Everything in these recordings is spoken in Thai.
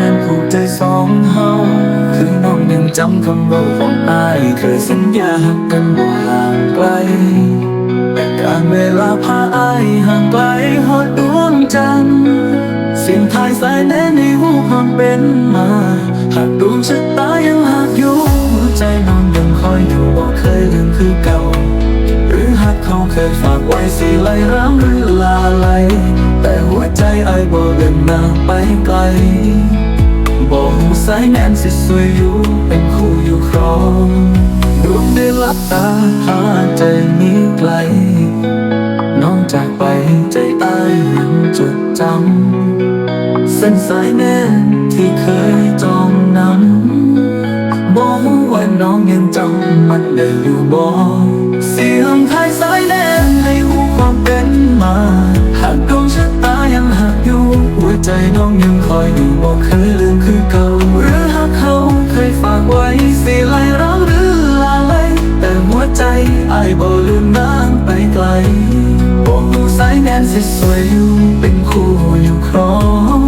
นั้นผูกใจสองเฮาคือน้องยังจำคำเราของอายเคยสัญญาหักกันบ่ห่างไกลแต่การเวลาพาอายห่างไกลหอดดวงจันทร์เสียงทายสายแน่ในหูความเป็นมาหากดวงชะตายังหักอยู่หัวใจน้องยังคอยอยู่บ่เคยลืมคือเก่า หรือหากเขาเคยฝากไว้สีไหลร้ำหรือลาไหลแต่หัวใจไอ้บ่เดินหน้าไปไกลายแน่นสิสวยอยู่เป็นคู่อยู่ครองดวงได้ลับตาหาใจนี้ไกล น้องจากไปใจตายยังจดจำเส้นสายแน่นที่เคยจองนั้นบอกว่าน้องยังจำมันได้อยู่บ่ บ่ลืมนางไปไกลบอกดูสายแนนสิสวยอยู่เป็นคู่อยู่ครอง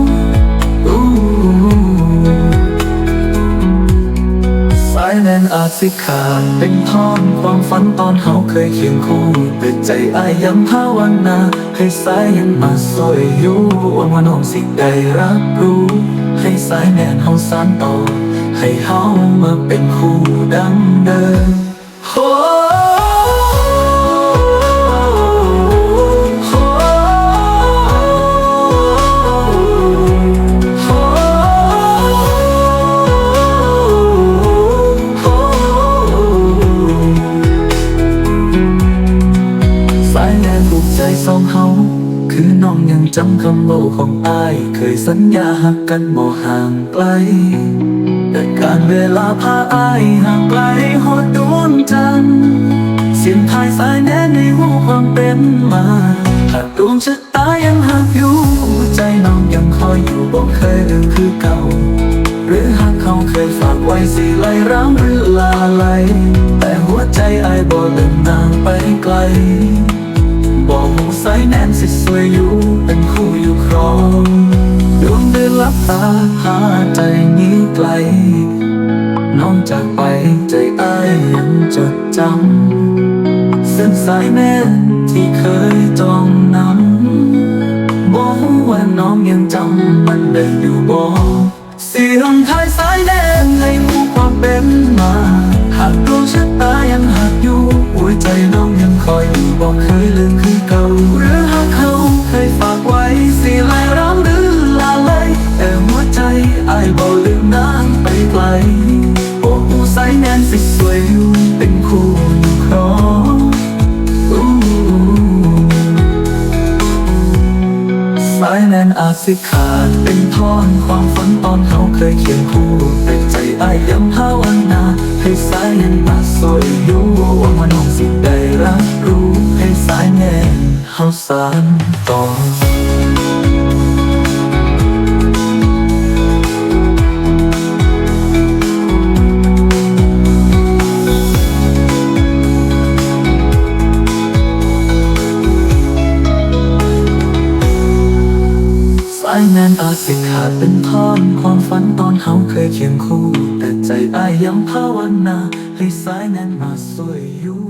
สายแนนอาจสิขาดเป็นท่อนความฝันตอนเฮาเคยเคียงคู่แต่ใจอายย้ำภาวนาให้สายยังมาสวยอยู่วังว่าน้องสิได้รับรู้ ให้สายแนนเฮาสานต่อให้เฮามาเป็นคู่ดังเดิมโายแนนผูกใจสองเฮาคือน้องยังจำคำโลของอาย เคยสัญญาหักกันบ่ห่างไกล แต่การเวลาพาอายห่างไกลหอดดวงจันทร์เสียงทายสายแน่ในหูความเป็นมาหากดวงชะตายังหักอยู่หัวใจน้องยังคอยอยู่บ่เคยลืมคือเก่า หรือหากเขาเคยฝากไว้สิไหลร้างหรือลาไหลแต่หัวใจอายบ่เดินนางไปไกล แน่นสิสวยอยู่เป็นคู่อยู่ครองดวงเดือนลับตาหาใจนี้ไกล น้องจากไปใจอายยังจดจำเส้นสายแน่ที่เคยจองนำบอกว่าน้องยังจำมันได้อยู่บ่เสียงทายสายแน่ให้หูความเป็นมา หากดวงชะตายังหักอยู่หัวใจน้องยังคอย บอกลืมนางไปไกลโอ้หูสายแน่นสิสวยอยู่เป็นคู่อยู่ครองสายแนนอาจสิขาดเป็นท่อนความฝันตอนเขาเคยเขียนคู่แต่ใจอ้ายยังภาวนาให้สายแน่นมาสวยอยู่หวังว่าน้องสิได้รับรู้ให้สายแน่นเฮาสานต่อายแนนอาจสิขาดเป็นท่อนความฝันตอนเขาเคยเคียงคู่ แต่ใจอายยังภาวนาให้สายแนนมาสวยอยู่